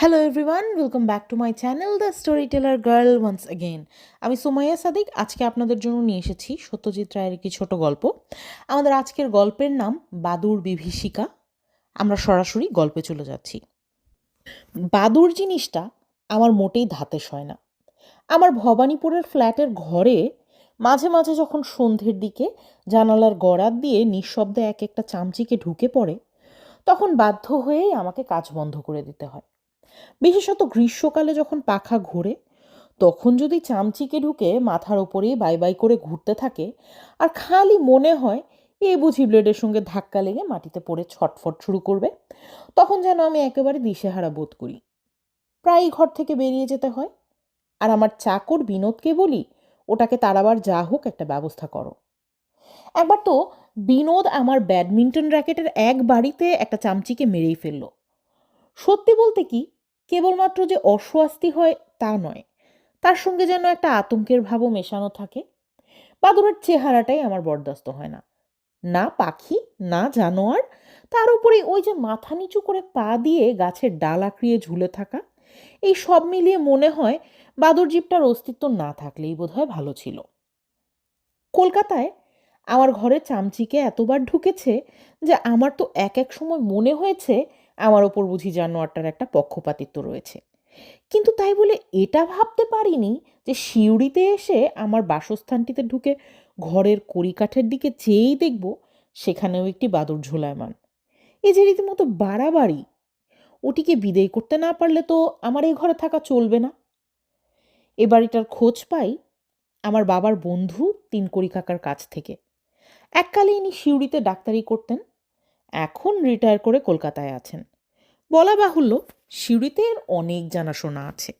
Hello everyone welcome back to my channel the story teller girl once again আমি সোমাইয়া সাদিক। আজকে আপনাদের জন্য নিয়ে এসেছি সত্যজিৎ রায়ের একটি ছোট গল্প। আমাদের আজকের গল্পের নাম বাদুর বিভীষিকা। আমরা সরাসরি গল্পে চলে যাচ্ছি। বাদুর জিনিসটা আমার মোটেই ধাতে সয় না। আমার ভবানীপুরের ফ্ল্যাটের ঘরে মাঝে মাঝে যখন সন্ধ্যের দিকে জানালার গড়াত দিয়ে নিঃশব্দে এক একটা চামচিকে ঢুকে পড়ে, তখন বাধ্য হয়েই আমাকে কাজ বন্ধ করে দিতে হয়। বিশেষত গ্রীষ্মকালে যখন পাখা ঘোরে, তখন যদি চামচিকে ঢুকে মাথার ওপরেই বাই বাই করে ঘুরতে থাকে আর খালি মনে হয় এ বুঝি ব্লেডের সঙ্গে ধাক্কা লেগে মাটিতে পড়ে ছটফট শুরু করবে, তখন যেন আমি একেবারে দিশেহারা বোধ করি। প্রায়ই ঘর থেকে বেরিয়ে যেতে হয়। আর আমার চাকর বিনোদকে বলি, ওটাকে তারাবার যা হোক একটা ব্যবস্থা করো। একবার তো বিনোদ আমার ব্যাডমিন্টন র্যাকেটের এক বাড়িতে একটা চামচিকে মেরেই ফেলল। সত্যি বলতে কি কেবলমাত্র যে অস্বস্তি হয় তা নয়, তার সঙ্গে যেন একটা আতঙ্কের ভাবও মেশানো থাকে। বাদুরের চেহারাটাই আমার বরদাস্ত হয় না। না পাখি, না জানোয়ার, তার উপরে ওই যে মাথা নিচু করে পা দিয়ে গাছের ডাল আঁকড়িয়ে ঝুলে থাকা, এই সব মিলিয়ে মনে হয় বাদুর জীবটার অস্তিত্ব না থাকলেই বোধহয় ভালো ছিল। কলকাতায় আমার ঘরে চামচিকে এতবার ঢুকেছে যে আমার তো এক এক সময় মনে হয়েছে আমার ওপর বুঝি জানোয়ারটার একটা পক্ষপাতিত্ব রয়েছে। কিন্তু তাই বলে এটা ভাবতে পারিনি যে শিউড়িতে এসে আমার বাসস্থানটিতে ঢুকে ঘরের কড়িকাঠের দিকে চেয়েই দেখব সেখানেও একটি বাদুর ঝোলায়মান। এ যে রীতিমতো বাড়াবাড়ি, ওটিকে বিদেয় করতে না পারলে তো আমার এই ঘরে থাকা চলবে না। এ বাড়িটার খোঁজ পাই আমার বাবার বন্ধু তিনকড়ি কাকার কাছ থেকে। এককালে ইনি শিউড়িতে ডাক্তারি করতেন এখন রিটায়ার করে কলকাতায় আছেন। বলা বাহুল্য সিউড়িতে এর অনেক জানাশোনা আছে।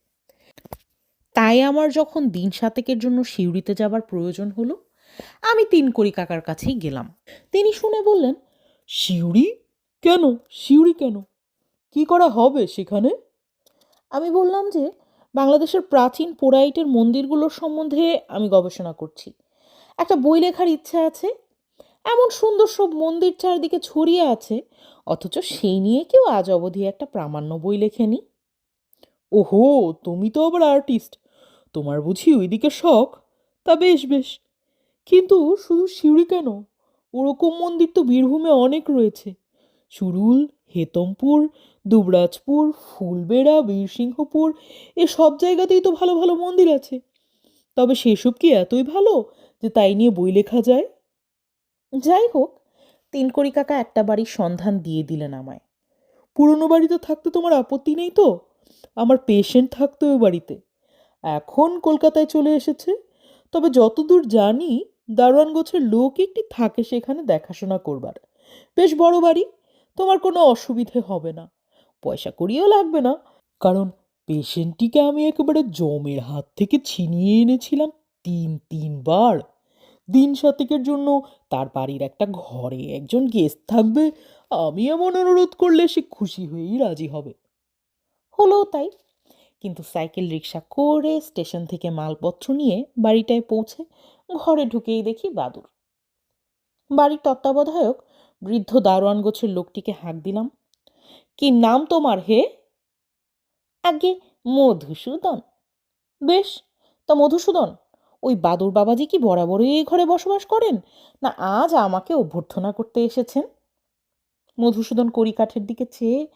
তাই আমার যখন দিন সাতেকের জন্য সিউড়িতে যাবার প্রয়োজন হলো, আমি তিন কড়ি কাকার কাছেই গেলাম। তিনি শুনে বললেন সিউড়ি কেন? সিউড়ি কেন? কি করা হবে সেখানে? আমি বললাম যে, বাংলাদেশের প্রাচীন পোড়াইটের মন্দিরগুলোর সম্বন্ধে আমি গবেষণা করছি। একটা বই লেখার ইচ্ছা আছে এমন সুন্দর সব মন্দির চারদিকে ছড়িয়ে আছে, অথচ সেই নিয়ে কেউ আজ অবধি একটা প্রামাণ্য বই লেখেনি। ওহো, তুমি তো আবার আর্টিস্ট। তোমার বুঝি ওইদিকে শখ? তা বেশ বেশ। কিন্তু শুধু সিউড়ি কেন? ওরকম মন্দির তো বীরভূমে অনেক রয়েছে। সুরুল, হেতমপুর, দুবরাজপুর, ফুলবেড়া, বীরসিংহপুর, এ সব জায়গাতেই তো ভালো ভালো মন্দির আছে। তবে সেসব কি এতই ভালো যে তাই নিয়ে বই লেখা যায়? যাই হোক তিনকড়ি কাকা একটা বাড়ির সন্ধান দিয়ে দিলেন আমায়। পুরনো বাড়িতে থাকতে তোমার আপত্তি নেই তো? আমার পেশেন্ট থাকতো ওই বাড়িতে। এখন কলকাতায় চলে এসেছে। তবে যতদূর জানি, দারোয়ান গোছের লোক একটি থাকে সেখানে দেখাশোনা করবার। বেশ বড় বাড়ি, তোমার কোনো অসুবিধে হবে না। পয়সা করিও লাগবে না। কারণ পেশেন্টটিকে আমি একেবারে জমের হাত থেকে ছিনিয়ে এনেছিলাম তিন, তিনবার। দিন সাতেকের জন্য তার বাড়ির একটা ঘরে একজন গেস্ট থাকবে। আমি এমন অনুরোধ করলে সে খুশি হয়েই রাজি হবে। হলো তাই। কিন্তু সাইকেল রিক্সা করে স্টেশন থেকে মালপত্র নিয়ে বাড়িটায় পৌঁছে ঘরে ঢুকেই দেখি বাদুর। বাড়ির তত্ত্বাবধায়ক বৃদ্ধ দারোয়ান গোছের লোকটিকে হাঁক দিলাম, কি নাম তোমার হে? আগে মধুসূদন। বেশ, তা মধুসূদন? ওই বাদুর বাবাজি কি বরাবরই এই ঘরে বসবাস করেন? না, আজ আমাকে অভ্যর্থনা করতে এসেছেন। মধুসূদন কড়িকাঠের দিকে চেয়ে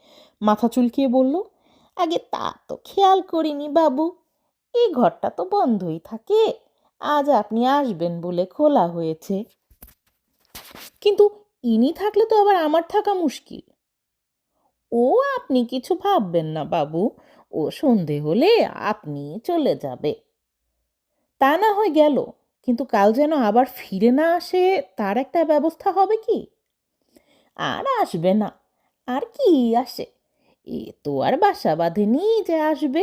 মাথা চুলকিয়ে বলল, আগে তা তো খেয়াল করিনি বাবু। এই ঘরটা তো বন্ধই থাকে। আজ আপনি আসবেন বলে খোলা হয়েছে। কিন্তু ইনি থাকলে তো আবার আমার থাকা মুশকিল। ও আপনি কিছু ভাববেন না বাবু। ও সন্ধে হলে আপনি চলে যাবে। তা না হয় গেল, কিন্তু কাল যেন আবার ফিরে না আসে তার একটা ব্যবস্থা হবে কি? আর আসবে না, আর কি আসে? এ তো আর বাসা বাঁধেনি যে আসবে।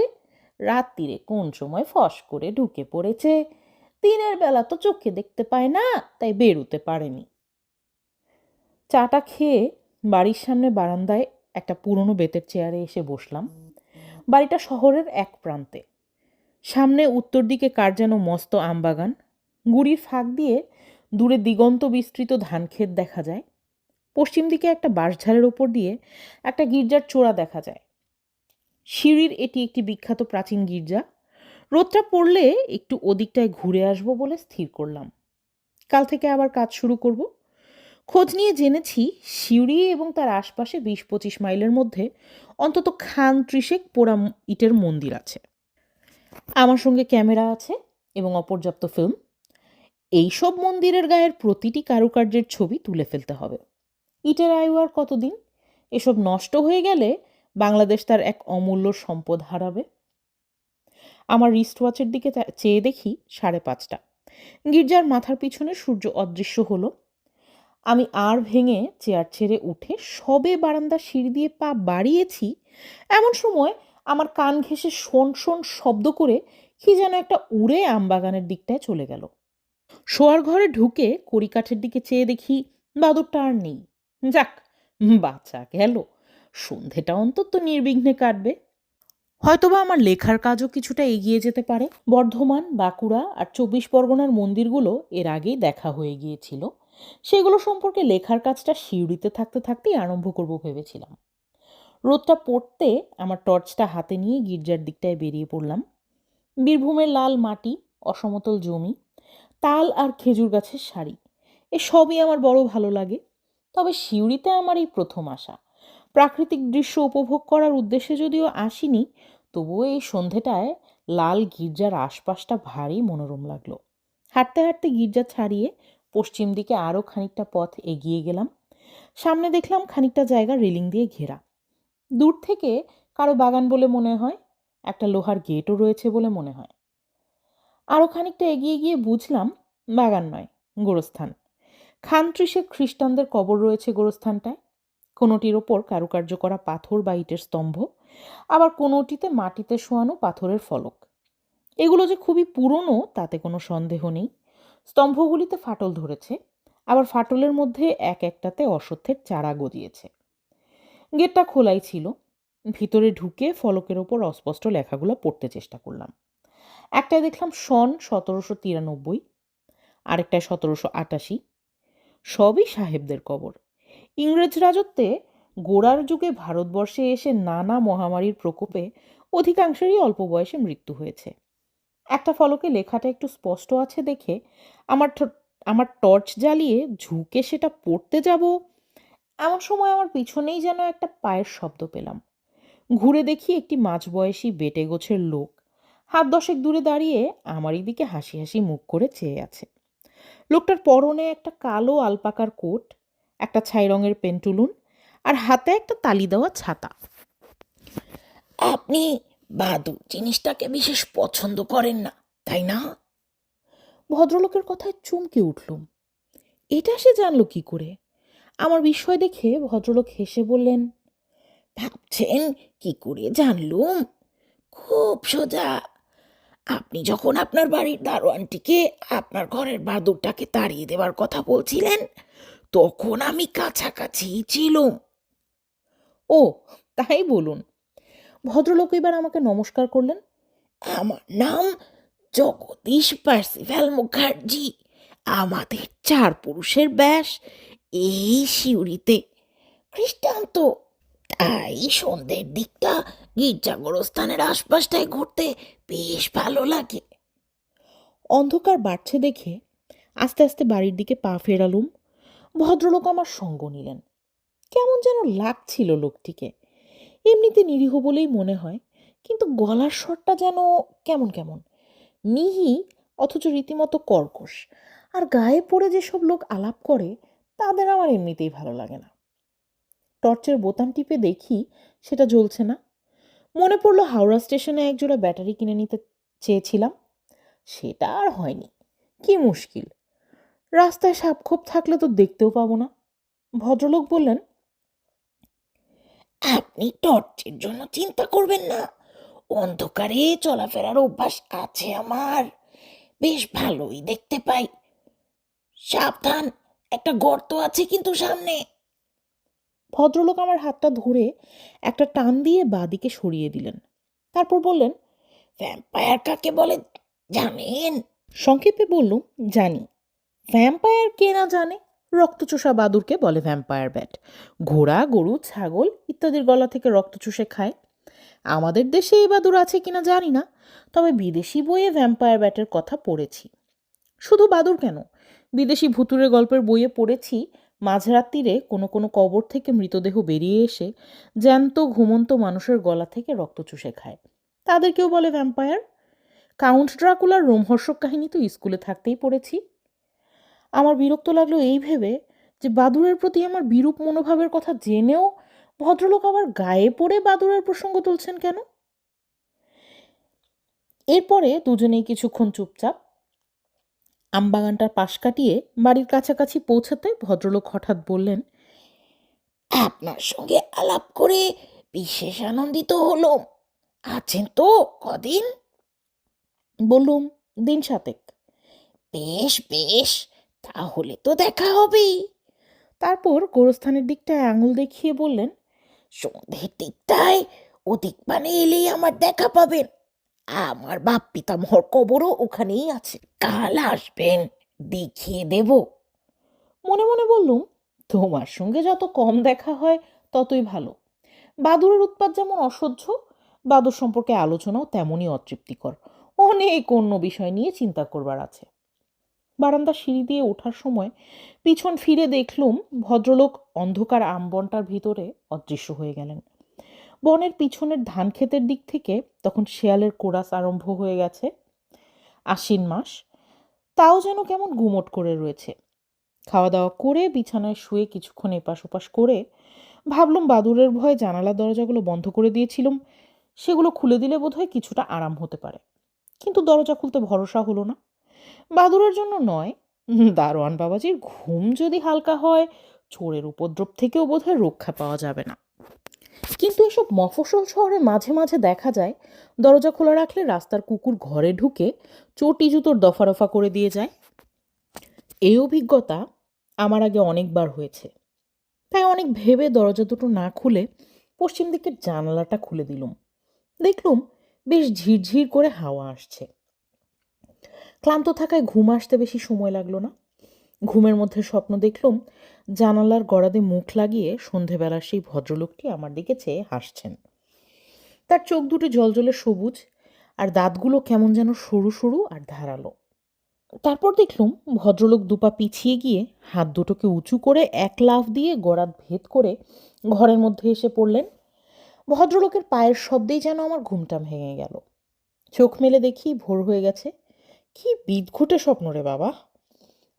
রাত্রিরে কোন সময় ফস করে ঢুকে পড়েছে? দিনের বেলা তো চোখে দেখতে পায় না, তাই বেরোতে পারেনি। চাটা খেয়ে বাড়ির সামনে বারান্দায় একটা পুরনো বেতের চেয়ারে এসে বসলাম। বাড়িটা শহরের এক প্রান্তে। সামনে উত্তর দিকে কার যেন মস্ত আমবাগান। গুড়ির ফাঁক দিয়ে দূরে দিগন্ত বিস্তৃত ধানক্ষেত দেখা যায়। পশ্চিম দিকে একটা বাঁশঝাড়ের ওপর দিয়ে একটা গির্জার চূড়া দেখা যায়। সিঁড়ির এটি একটি বিখ্যাত প্রাচীন গির্জা। রোদটা পড়লে একটু ওদিকটায় ঘুরে আসব বলে স্থির করলাম। কাল থেকে আবার কাজ শুরু করব। খোঁজ নিয়ে জেনেছি সিউড়ি এবং তার আশপাশে বিশ পঁচিশ মাইলের মধ্যে অন্তত খান ত্রিশেক পোড়া ইটের মন্দির আছে। আমার সঙ্গে ক্যামেরা আছে এবং অপর্যাপ্ত ফিল্ম এইসব মন্দিরের গায়ের প্রতিটি কারুকার্যের ছবি তুলে ফেলতে হবে। ইটের আয়ু আর কতদিন? এসব নষ্ট হয়ে গেলে বাংলাদেশ তার এক অমূল্য সম্পদ হারাবে। আমার রিস্ট ওয়াচের দিকে চেয়ে দেখি সাড়ে পাঁচটা। গির্জার মাথার পিছনে সূর্য অদৃশ্য হলো। আমি আর ভেঙে চেয়ার ছেড়ে উঠে সবে বারান্দার সিঁড়ি দিয়ে পা বাড়িয়েছি। এমন সময় আমার কান ঘেঁষে শোন শোন শব্দ করে কি যেন একটা উড়ে আমবাগানের দিকটায় চলে গেল। শোয়ার ঘরে ঢুকে কড়িকাঠের দিকে চেয়ে দেখি বাদরটা আর নেই। যাক বাচ্চা গেল। সন্ধেটা অন্তত নির্বিঘ্নে কাটবে। হয়তোবা আমার লেখার কাজও কিছুটা এগিয়ে যেতে পারে। বর্ধমান, বাঁকুড়া আর চব্বিশ পরগনার মন্দিরগুলো এর আগেই দেখা হয়ে গিয়েছিল। সেগুলো সম্পর্কে লেখার কাজটা শিউরিতে থাকতে থাকতেই আরম্ভ করব ভেবেছিলাম। রোদটা পড়তে আমার টর্চটা হাতে নিয়ে গির্জার দিকটায় বেরিয়ে পড়লাম। বীরভূমের লাল মাটি, অসমতল জমি, তাল আর খেজুর গাছের শাড়ি, এ সবই আমার বড় ভালো লাগে। তবে সিউড়িতে আমার এই প্রথম আসা। প্রাকৃতিক দৃশ্য উপভোগ করার উদ্দেশ্যে যদিও আসিনি, তবুও এই সন্ধেটায় লাল গির্জার আশপাশটা ভারী মনোরম লাগল। হাঁটতে হাঁটতে গির্জা ছাড়িয়ে পশ্চিম দিকে আরও খানিকটা পথ এগিয়ে গেলাম। সামনে দেখলাম খানিকটা জায়গা রেলিং দিয়ে ঘেরা। দূর থেকে কারও বাগান বলে মনে হয়, একটা লোহার গেটও রয়েছে বলে মনে হয়। আরও খানিকটা এগিয়ে গিয়ে বুঝলাম, বাগান নয়, গোরস্থান। খান ত্রিশেক খ্রিস্টানদের কবর রয়েছে গোরস্থানটায়। কোনোটির ওপর কারুকার্য করা পাথর বা ইটের স্তম্ভ, আবার কোনোটিতে মাটিতে শোয়ানো পাথরের ফলক। এগুলো যে খুবই পুরনো, তাতে কোনো সন্দেহ নেই। স্তম্ভগুলিতে ফাটল ধরেছে, আবার ফাটলের মধ্যে এক একটাতে অশ্বত্থের চারা গজিয়েছে। গেটটা খোলাই ছিল। ভিতরে ঢুকে ফলকের ওপর অস্পষ্ট লেখাগুলো পড়তে চেষ্টা করলাম। একটায় দেখলাম সন সতেরোশো তিরানব্বই, আরেকটায় সতেরোশো আটাশি। সবই সাহেবদের কবর। ইংরেজ রাজত্বে গোড়ার যুগে ভারতবর্ষে এসে নানা মহামারীর প্রকোপে অধিকাংশেরই অল্প বয়সে মৃত্যু হয়েছে। একটা ফলকে লেখাটা একটু স্পষ্ট আছে দেখে আমার আমার টর্চ জ্বালিয়ে ঝুঁকে সেটা পড়তে যাব এমন সময় আমার পিছনেই যেন একটা পায়ের শব্দ পেলাম। ঘুরে দেখি একটি মাঝবয়সী বেটে গোছের লোক। হাত দশেক দূরে দাঁড়িয়ে আমারই দিকে হাসি হাসি মুখ করে চেয়ে আছে। লোকটার পরনে একটা কালো আলপাকার কোট একটা ছাই রঙের পেন্টুলুন আর হাতে একটা তালি দেওয়া ছাতা। আপনি বাদু জিনিসটাকে বিশেষ পছন্দ করেন না তাই না? ভদ্রলোকের কথায় চমকে উঠলুম। এটা সে জানলো কি করে? আমার বিস্ময় দেখে ভদ্রলোক হেসে বললেন ভাবছেন কি করে জানলুম? খুব সোজা। আপনি যখন আপনার বাড়ির দারোয়ানটিকে আপনার ঘরের বাদুরটাকে তাড়িয়ে দেওয়ার কথা বলছিলেন তখন আমি কাছাকাছি ছিলুম। ও তাই বলুন। ভদ্রলোক এবার আমাকে নমস্কার করলেন। আমার নাম জগদীশ পার্সিভ্যাল মুখার্জি। আমাদের চার পুরুষের ব্যাস। এই শিউরিতে খ্রিস্টান তো তাই সন্ধ্যের দিকটা গির্জা গোরস্থানের আশপাশটায় ঘুরতে বেশ ভালো লাগে। অন্ধকার বাড়ছে দেখে আস্তে আস্তে বাড়ির দিকে পা ফেরালুম। ভদ্রলোক আমার সঙ্গ নিলেন। কেমন যেন লাগছিল লোকটিকে। এমনিতে নিরীহ বলেই মনে হয়, কিন্তু গলার স্বরটা যেন কেমন কেমন। মিহি অথচ রীতিমতো কর্কশ। আর গায়ে পড়ে যেসব লোক আলাপ করে তাদের আমার এমনিতেই ভালো লাগে না। টর্চের বোতাম টিপে দেখি সেটা জ্বলছে না। মনে পড়ল হাওড়া স্টেশনে একজোড়া ব্যাটারি কিনে নিতে চেয়েছিলাম। সেটা আর হয়নি। কি মুশকিল। রাস্তায় সাপখোপ থাকলে তো দেখতেও পাবো না। ভদ্রলোক বললেন, আপনি টর্চের জন্য চিন্তা করবেন না। অন্ধকারে চলাফেরার অভ্যাস আছে আমার। বেশ ভালোই দেখতে পাই। সাবধান। একটা গর্ত আছে কিন্তু সামনে। ভদ্রলোক আমার হাতটা ধরে একটা টান দিয়ে বাদিকে সরিয়ে দিলেন। তারপর বললেন ভ্যাম্পায়ার কাকে বলে জানেন? সংক্ষেপে বললুম জানি। ভ্যাম্পায়ার কে না জানে? রক্তচোষা বাদুরকে বলে ভ্যাম্পায়ার ব্যাট ঘোড়া গরু ছাগল ইত্যাদির গলা থেকে রক্ত চুষে খায়। আমাদের দেশে এই বাদুর আছে কিনা জানি না তবে বিদেশি বইয়ে ভ্যাম্পায়ার ব্যাটের কথা পড়েছি। শুধু বাদুর কেন? বিদেশি ভুতুরে গল্পের বইয়ে পড়েছি, মাঝরাত্রিরে কোনো কোনো কবর থেকে মৃতদেহ বেরিয়ে এসে জ্যান্ত, ঘুমন্ত মানুষের গলা থেকে রক্ত চুষে খায় তাদেরকেও বলে ভ্যাম্পায়ার কাউন্ট ড্রাকুলার রোমহর্ষক কাহিনী তো স্কুলে থাকতেই পড়েছি। আমার বিরক্ত লাগল এই ভেবে যে বাদুরের প্রতি আমার বিরূপ মনোভাবের কথা জেনেও ভদ্রলোক আবার গায়ে পড়ে বাদুরের প্রসঙ্গ তুলছেন কেন? এরপরে দুজনেই কিছুক্ষণ চুপচাপ আমবাগানটার পাশ কাটিয়ে বাড়ির কাছাকাছি পৌঁছাতে ভদ্রলোক হঠাৎ বললেন, আপনার সঙ্গে আলাপ করে বিশেষ আনন্দিত হলো আছেন তো কদিন? বললুম, দিন সাতেক। বেশ বেশ, তাহলে তো দেখা হবেই। তারপর গোরস্থানের দিকটায় আঙুল দেখিয়ে বললেন সন্ধ্যের দিকটায় ওদিক মানে এলেই আমার দেখা পাবেন। আমার বাপ পিতামহর কবরও ওখানেই আছে। কাল আসবেন, দেখিয়ে দেব। মনে মনে বললুম, তোমার সঙ্গে যত কম দেখা হয় ততই ভালো। বাদুরের উৎপাত যেমন অসহ্য, বাদুর সম্পর্কে আলোচনাও তেমনই অতৃপ্তিকর। অনেক অন্য বিষয় নিয়ে চিন্তা করবার আছে। বারান্দা সিঁড়ি দিয়ে ওঠার সময় পিছন ফিরে দেখলুম, ভদ্রলোক অন্ধকার আমবনটার ভিতরে অদৃশ্য হয়ে গেলেন। বনের পিছনের ধান ক্ষেতের দিক থেকে তখন শেয়ালের কোরাস আরম্ভ হয়ে গেছে। আশ্বিন মাস, তাও যেন কেমন গুমট করে রয়েছে। খাওয়া দাওয়া করে বিছানায় শুয়ে কিছুক্ষণ এপাশ ওপাশ করে ভাবলাম বাদুরের ভয়ে জানালা দরজাগুলো বন্ধ করে দিয়েছিলাম। সেগুলো খুলে দিলে বোধহয় কিছুটা আরাম হতে পারে। কিন্তু দরজা খুলতে ভরসা হলো না। বাদুরের জন্য নয়, দারোয়ান বাবাজির ঘুম যদি হালকা হয়, চোরের উপদ্রব থেকেও বোধহয় রক্ষা পাওয়া যাবে না। কিন্তু এসব মফস্বল শহরে মাঝে মাঝে দেখা যায়, দরজা খোলা রাখলে রাস্তার কুকুর ঘরে ঢুকে চটি জুতোর দফা রফা করে দিয়ে যায়। এই অভিজ্ঞতা আমার আগে অনেকবার হয়েছে। তাই অনেক ভেবে দরজা দুটো না খুলে পশ্চিম দিকের জানালাটা খুলে দিলুম। দেখলুম বেশ ঝিরঝির করে হাওয়া আসছে। ক্লান্ত থাকায় ঘুম আসতে বেশি সময় লাগল না। ঘুমের মধ্যে স্বপ্ন দেখলুম জানালার গড়াদে মুখ লাগিয়ে সন্ধেবেলার সেই ভদ্রলোকটি আমার দিকে চেয়ে হাসছেন। তার চোখ দুটো জলজলে সবুজ আর দাঁতগুলো কেমন যেন সরু সরু আর ধারালো। তারপর দেখলুম ভদ্রলোক দুপা পিছিয়ে গিয়ে হাত দুটোকে উঁচু করে এক লাফ দিয়ে গড়াত ভেদ করে ঘরের মধ্যে এসে পড়লেন। ভদ্রলোকের পায়ের শব্দেই যেন আমার ঘুমটা ভেঙে গেল। চোখ মেলে দেখি ভোর হয়ে গেছে। কি বিদঘুটে স্বপ্ন রে বাবা!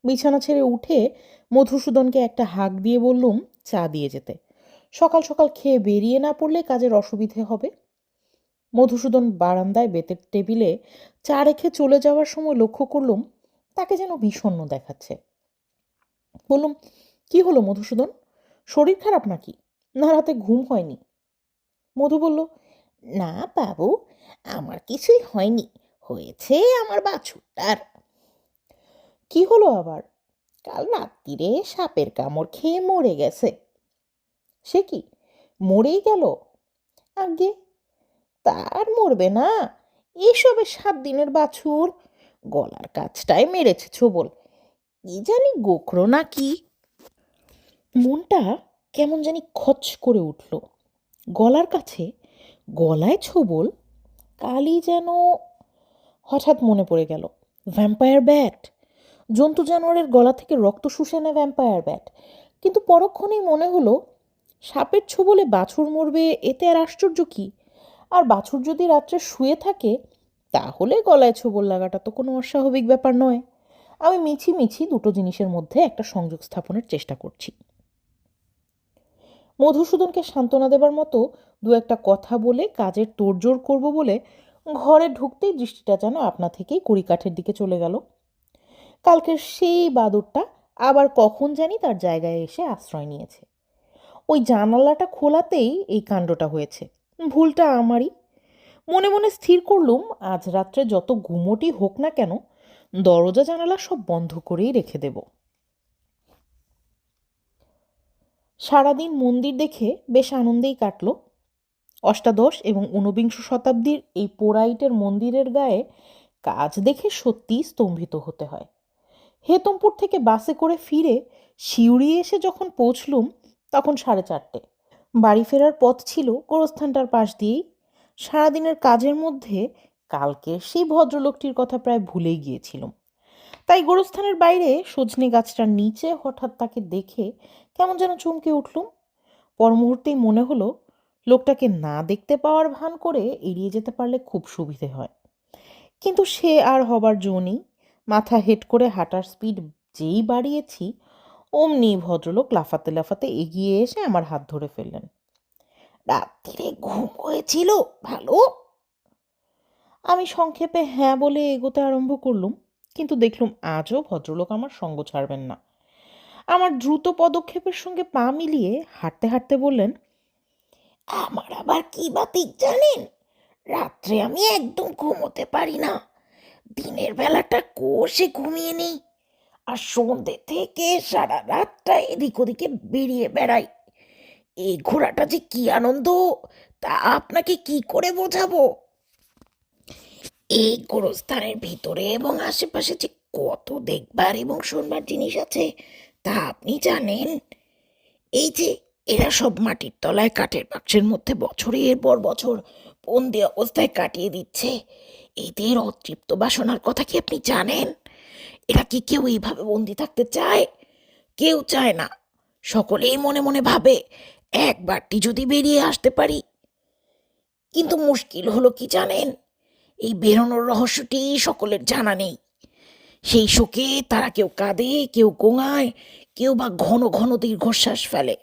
বিছানা ছেড়ে উঠে মধুসূদনকে একটা হাঁক দিয়ে বললুম, চা দিয়ে যেতে। সকাল সকাল খেয়ে বেরিয়ে না পড়লে কাজের অসুবিধে হবে? মধুসূদন বারান্দায় বেতের টেবিলে চা রেখে চলে যাওয়ার সময় লক্ষ্য করলুম, তাকে যেন বিষণ্ণ দেখাচ্ছে। বললুম, কি হলো মধুসূদন? শরীর খারাপ নাকি? না, রাতে ঘুম হয়নি? মধু বলল, না বাবু, আমার কিছুই হয়নি। হয়েছে আমার বাছুরটার। কি হলো আবার? কাল রাত্রিরে সাপের কামড় খেয়ে মরে গেছে। সে কি, মরেই গেল? আগে তার মরবে না? এসবে সাত দিনের বাছুর। গলার কাছটায় মেরেছে ছোবল। কি জানি গোখরো না কি মনটা কেমন জানি খচ করে উঠল। গলার কাছে, গলায় ছোবল কালি যেন হঠাৎ মনে পড়ে গেল। ভ্যাম্পায়ার ব্যাট জন্তু জানোয়ারের গলা থেকে রক্ত শুষে নেয় ভ্যাম্পায়ার ব্যাট কিন্তু পরক্ষণেই মনে হলো, সাপের ছোবলে বাছুর মরবে, এতে আর আশ্চর্য কী? আর বাছুর যদি রাত্রে শুয়ে থাকে, তাহলে গলায় ছোবল লাগাটা তো কোনো অস্বাভাবিক ব্যাপার নয়। আমি মিছি মিছি দুটো জিনিসের মধ্যে একটা সংযোগ স্থাপনের চেষ্টা করছি। মধুসূদনকে সান্ত্বনা দেবার মতো দু একটা কথা বলে কাজের তোড়জোড় করব বলে ঘরে ঢুকতেই দৃষ্টিটা যেন আপনা থেকেই কড়িকাঠের দিকে চলে গেল। কালকের সেই বাদুরটা আবার কখন জানি তার জায়গায় এসে আশ্রয় নিয়েছে। ওই জানালাটা খোলাতেই এই কাণ্ডটা হয়েছে। ভুলটা আমারই। মনে মনে স্থির করলুম, আজ রাত্রে যত গুমোটি হোক না কেন, দরজা জানালা সব বন্ধ করেই রেখে দেব। সারাদিন মন্দির দেখে বেশ আনন্দেই কাটল। অষ্টাদশ এবং ঊনবিংশ শতাব্দীর এই পোড়াইটের মন্দিরের গায়ে কাজ দেখে সত্যিই স্তম্ভিত হতে হয়। হেতমপুর থেকে বাসে করে ফিরে শিউড়ি এসে যখন পৌঁছলুম, তখন সাড়ে চারটে। বাড়ি ফেরার পথ ছিল গোরস্থানটার পাশ দিয়েই। সারাদিনের কাজের মধ্যে কালকে সেই ভদ্রলোকটির কথা প্রায় ভুলেই গিয়েছিলাম। তাই গোরস্থানের বাইরে সজনে গাছটার নিচে হঠাৎ তাকে দেখে কেমন যেন চমকে উঠলুম। পর মুহূর্তেই মনে হলো, লোকটাকে না দেখতে পাওয়ার ভান করে এড়িয়ে যেতে পারলে খুব সুবিধে হয়। কিন্তু সে আর হবার জো নেই। মাথা হেট করে হাঁটার স্পিড যেই বাড়িয়েছি, অমনি ভদ্রলোক লাফাতে লাফাতে এগিয়ে এসে আমার হাত ধরে ফেললেন। রাত্রিরে ঘুম হয়েছিল, ভালো? আমি সংক্ষেপে হ্যাঁ বলে এগোতে আরম্ভ করলুম, কিন্তু দেখলুম আজও ভদ্রলোক আমার সঙ্গ ছাড়বেন না। আমার দ্রুত পদক্ষেপের সঙ্গে পা মিলিয়ে হাঁটতে হাঁটতে বললেন, আমার আবার কি বাতিক জানেন? রাত্রে আমি একদম ঘুমোতে পারি না। দিনের বেলাটা কোষে ঘুমিয়ে নেই। আর সন্ধ্যে থেকে সারা রাতটা এদিক ওদিকে বেরিয়ে বেড়াই। এই ঘোরাটা যে কি আনন্দ, তা আপনাকে কি করে বোঝাবো? এই গোরস্থানের ভিতরে এবং আশেপাশে যে কত দেখবার এবং শুনবার জিনিস আছে, তা আপনি জানেন? এই যে এরা সব মাটির তলায় কাঠের বাক্সের মধ্যে বছরের পর বছর বন্দি অবস্থায় কাটিয়ে দিচ্ছে। এদের অতৃপ্ত বাসনার কথা কি আপনি জানেন? এরা কি কেউ এইভাবে বন্দি থাকতে চায়? কেউ চায় না। সকলেই মনে মনে ভাবে একবারটি যদি বেরিয়ে আসতে পারি? কিন্তু মুশকিল হলো কি জানেন? এই বেরোনোর রহস্যটি সকলের জানা নেই। সেই শোকে তারা কেউ কাঁদে, কেউ গোঙায়, কেউ বা ঘন ঘন দীর্ঘশ্বাস ফেলে।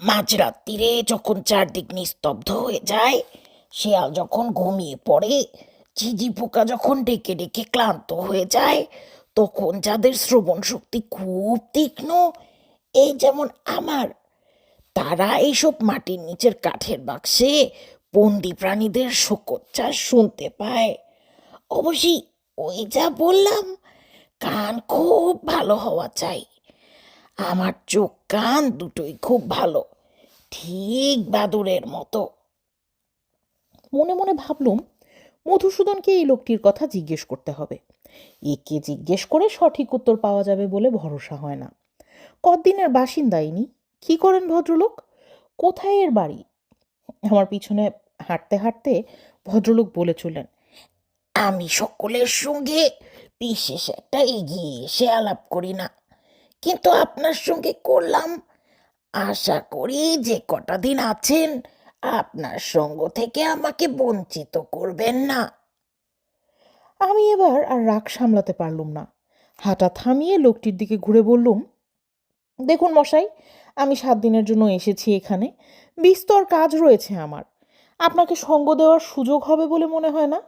মাঝরাত্রিরে যখন চারদিক নিস্তব্ধ হয়ে যায়, শেয়াল যখন ঘুমিয়ে পড়ে ঝিঝি পোকা যখন ডেকে ডেকে ক্লান্ত হয়ে যায়, তখন যাদের শ্রবণ শক্তি খুব তীক্ষ্ণ, এই যেমন আমার, তারা এইসব মাটির নিচের কাঠের বাক্সে বন্দি প্রাণীদের শোকোচ্ছ্বাস শুনতে পায়। অবশ্যই ওই যা বললাম, কান খুব ভালো হওয়া চাই। আমার চোখ কান দুটোই খুব ভালো। ঠিক বাদুরের মতো। মনে মনে ভাবলুম, মধুসূদনকে এই লোকটির কথা জিজ্ঞেস করতে হবে। একে জিজ্ঞেস করে সঠিক উত্তর পাওয়া যাবে বলে ভরসা হয় না। কদিনের বাসিন্দা ইনি? কী করেন ভদ্রলোক? কোথায় এর বাড়ি? আমার পিছনে হাঁটতে হাঁটতে ভদ্রলোক বলে চললেন, আমি সকলের সঙ্গে বিশেষ একটা এগিয়ে এসে আলাপ করি না। কিন্তু আপনার সঙ্গে করলাম। আশা করি যে কটা দিন আছেন, আপনার সঙ্গ থেকে আমাকে বঞ্চিত করবেন না। আমি এবার আর রাগ সামলাতে পারলুম না। হাঁটা থামিয়ে লোকটির দিকে ঘুরে বললুম, দেখুন মশাই, আমি সাত দিনের জন্য এসেছি এখানে। বিস্তর কাজ রয়েছে আমার। আপনাকে সঙ্গ দেওয়ার সুযোগ হবে বলে মনে হয় না?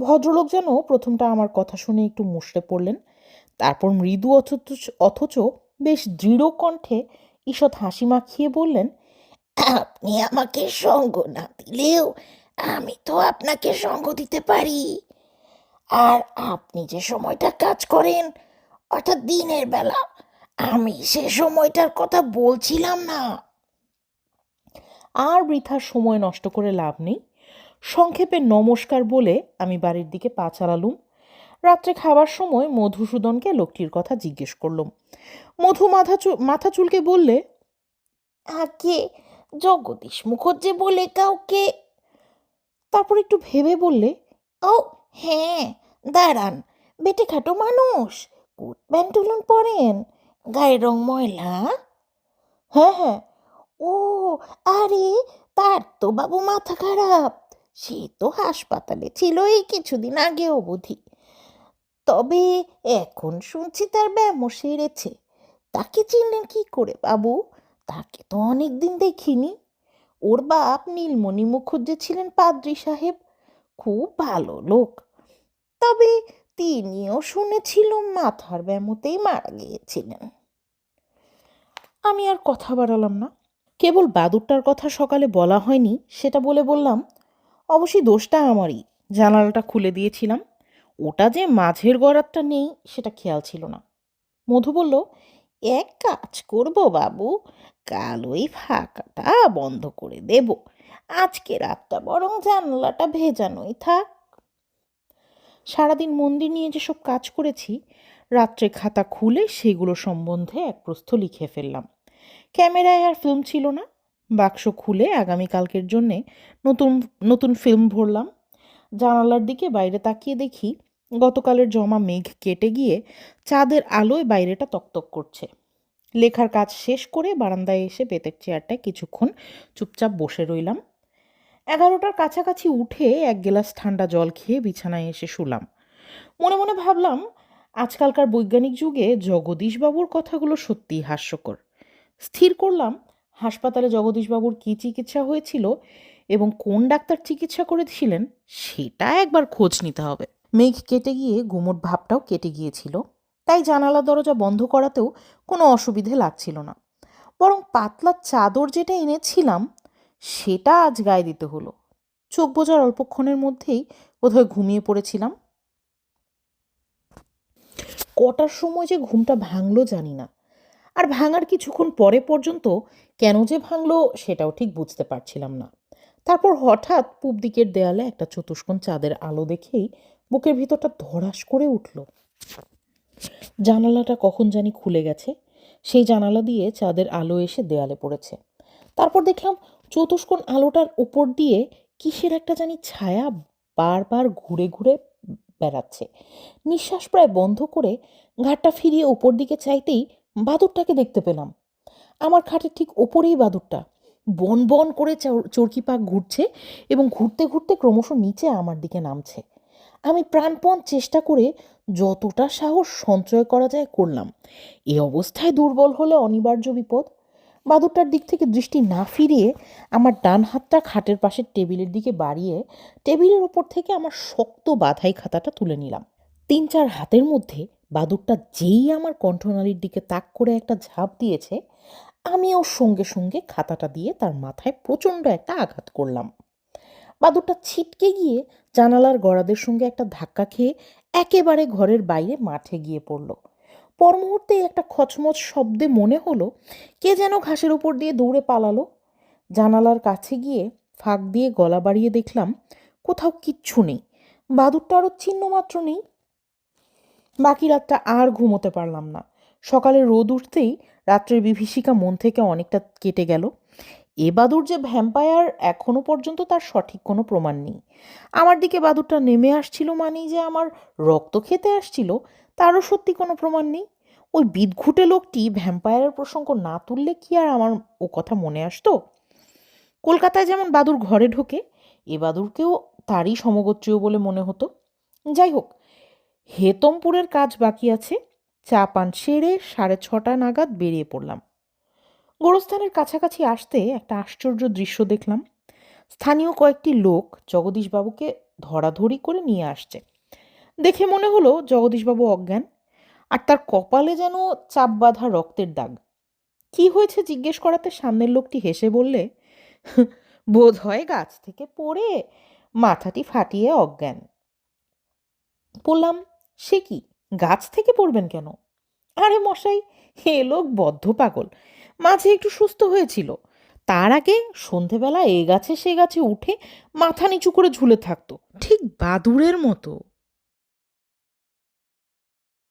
ভদ্রলোক যেন প্রথমটা আমার কথা শুনে একটু মুষড়ে পড়লেন। তারপর মৃদু অথচ অথচ বেশ দৃঢ় কণ্ঠে ঈষৎ হাসি মাখিয়ে বললেন, আপনি আমাকে সঙ্গ না দিলেও আমি তো আপনাকে সঙ্গ দিতে পারি। আর আপনি যে সময়টা কাজ করেন, অর্থাৎ দিনের বেলা, আমি সে সময়টার কথা বলছিলাম না। আর বৃথার সময় নষ্ট করে লাভ নেই। সংক্ষেপে নমস্কার বলে আমি বাড়ির দিকে পা চালালুম। রাত্রে খাবার সময় মধুসূদনকে লোকটির কথা জিজ্ঞেস করলুম মধু মাথা মাথা চুলকে বললে আগে জগদীশ মুখর্জি বলে কাউকে। তারপর একটু ভেবে বললে ও হ্যাঁ দাঁড়ান বেটে খাটো মানুষ কোট প্যান্টুলুন পরেন গায়ের রং ময়লা। হ্যাঁ হ্যাঁ। ও আরে তার তো বাবু মাথা খারাপ সে তো হাসপাতালে ছিল এই কিছুদিন আগে বুঝি তবে এখন শুনছি তার ব্যায়ামও সেরেছে। তাকে চিনলেন কি করে, বাবু? তাকে তো অনেক দিন দেখিনি। ওর বাপ নীলমণি মুখুজ্জে ছিলেন পাদ্রী সাহেব। খুব ভালো লোক। তবে তিনিও শুনেছিলুম মাথার ব্যামোতেই মারা গিয়েছিলেন। আমি আর কথা বাড়ালাম না। কেবল বাদুরটার কথা সকালে বলা হয়নি, সেটা বলে বললাম, অবশ্যই দোষটা আমারই। জানালাটা খুলে দিয়েছিলাম। ওটা যে মাঝের গড়ারটা নেই, সেটা খেয়াল ছিল না। মধু বলল, এক কাজ করব বাবু, কাল ওই ফাঁকাটা বন্ধ করে দেব। আজকে রাতটা বরং জানলাটা ভেজানোই থাক। সারাদিন মন্দির নিয়ে যেসব কাজ করেছি, রাত্রে খাতা খুলে সেগুলো সম্বন্ধে এক প্রস্থ লিখে ফেললাম। ক্যামেরায় আর ফিল্ম ছিল না। বাক্স খুলে আগামীকালকের জন্যে নতুন নতুন ফিল্ম ভরলাম। জানালার দিকে বাইরে তাকিয়ে দেখি গতকালের জমা মেঘ কেটে গিয়ে চাঁদের আলোয় বাইরেটা তকতক করছে। লেখার কাজ শেষ করে বারান্দায় এসে বেতের চেয়ারটায় কিছুক্ষণ চুপচাপ বসে রইলাম। এগারোটার কাছাকাছি উঠে এক গ্লাস ঠান্ডা জল খেয়ে বিছানায় এসে শুলাম। মনে মনে ভাবলাম, আজকালকার বৈজ্ঞানিক যুগে জগদীশবাবুর কথাগুলো সত্যিই হাস্যকর। স্থির করলাম, হাসপাতালে জগদীশবাবুর কী চিকিৎসা হয়েছিল এবং কোন ডাক্তার চিকিৎসা করেছিলেন, সেটা একবার খোঁজ নিতে হবে। মেঘ কেটে গিয়ে গুমোট ভাবটাও কেটে গিয়েছিল। তাই জানালা দরজা বন্ধ করাতেও কোনো অসুবিধে লাগছিল না। বরং পাতলা চাদর যেটা এনেছিলাম, সেটা আজ গায়ে দিতে হলো। চোখ বোঝার অল্পক্ষণের মধ্যেই বোধহয় ঘুমিয়ে পড়েছিলাম। কটার সময় যে ঘুমটা ভাঙলো জানি না। আর ভাঙার কিছুক্ষণ পরে পর্যন্ত কেন যে ভাঙলো, সেটাও ঠিক বুঝতে পারছিলাম না। তারপর হঠাৎ পূব দিকের দেয়ালে একটা চতুষ্কোণ চাঁদের আলো দেখেই বুকের ভিতরটা ধরাস করে উঠল। জানালাটা কখন জানি খুলে গেছে। সেই জানালা দিয়ে চাঁদের আলো এসে দেয়ালে পড়েছে। তারপর দেখলাম চতুষ্কোণ আলোটার উপর দিয়ে কিসের একটা জানি ছায়া বারবার ঘুরে ঘুরে বেড়াচ্ছে। নিঃশ্বাস প্রায় বন্ধ করে ঘাটটা ফিরিয়ে ওপর দিকে চাইতেই বাদুরটাকে দেখতে পেলাম। আমার খাটের ঠিক ওপরেই বাদুরটা বন বন করে চর- চরকি পাক ঘুরছে এবং ঘুরতে ঘুরতে ক্রমশ নিচে আমার দিকে নামছে। আমি প্রাণপণ চেষ্টা করে যতটা সাহস সঞ্চয় করা যায় করলাম। এই অবস্থায় দুর্বল হলে অনিবার্য বিপদ। বাদুরটার দিক থেকে দৃষ্টি না ফিরিয়ে আমার ডান হাতটা খাটের পাশের টেবিলের দিকে বাড়িয়ে টেবিলের ওপর থেকে আমার শক্ত বাধাই খাতাটা তুলে নিলাম। তিন চার হাতের মধ্যে বাদুরটা যেই আমার কণ্ঠনালীর দিকে তাক করে একটা ঝাঁপ দিয়েছে আমিও সঙ্গে সঙ্গে খাতাটা দিয়ে তার মাথায় প্রচণ্ড একটা আঘাত করলাম। বাদুরটা ছিটকে গিয়ে জানালার গড়াদের সঙ্গে একটা ধাক্কা খেয়ে একেবারে ঘরের বাইরে মাঠে গিয়ে পড়ল। পর মুহূর্তেই একটা খচমচ শব্দে মনে হলো, কে যেন ঘাসের উপর দিয়ে দৌড়ে পালালো। জানালার কাছে গিয়ে ফাঁক দিয়ে গলা বাড়িয়ে দেখলাম, কোথাও কিচ্ছু নেই। বাদুরটা আরও চিহ্ন মাত্র নেই। বাকি রাতটা আর ঘুমোতে পারলাম না। সকালে রোদ উঠতেই রাত্রের বিভীষিকা মন থেকে অনেকটা কেটে গেল। এ বাদুর যে ভ্যাম্পায়ার এখনও পর্যন্ত তার সঠিক কোনো প্রমাণ নেই। আমার দিকে বাদুরটা নেমে আসছিল মানেই যে আমার রক্ত খেতে আসছিল, তারও সত্যি কোনো প্রমাণ নেই। ওই বিদঘুটে লোকটি ভ্যাম্পায়ারের প্রসঙ্গ না তুললে কি আর আমার ও কথা মনে আসতো? কলকাতায় যেমন বাদুর ঘরে ঢোকে, এ বাদুরকেও তারই সমগোত্রীয় বলে মনে হতো। যাই হোক, হেতমপুরের কাজ বাকি আছে। চা পান সেরে সাড়ে ছটা নাগাদ বেরিয়ে পড়লাম। গোরস্থানের কাছাকাছি আসতে একটা আশ্চর্য দৃশ্য দেখলাম। স্থানীয় কয়েকটি লোক জগদীশবাবুকে ধরাধরি করে নিয়ে আসছে। দেখে মনে হলো জগদীশবাবু অজ্ঞান, আর তার কপালে যেন চাপ বাঁধা রক্তের দাগ। কি হয়েছে জিজ্ঞেস করাতে সামনের লোকটি হেসে বললে, বোধ হয় গাছ থেকে পড়ে মাথাটি ফাটিয়ে অজ্ঞান। বললাম, সে কি? গাছ থেকে পড়বেন কেন? আরে মশাই হে লোক বদ্ধ পাগল। মাঝে একটু সুস্থ হয়েছিল। তার আগে সন্ধেবেলা এ গাছে সে গাছে উঠে মাথা নিচু করে ঝুলে থাকতো, ঠিক বাদুড়ের মতো।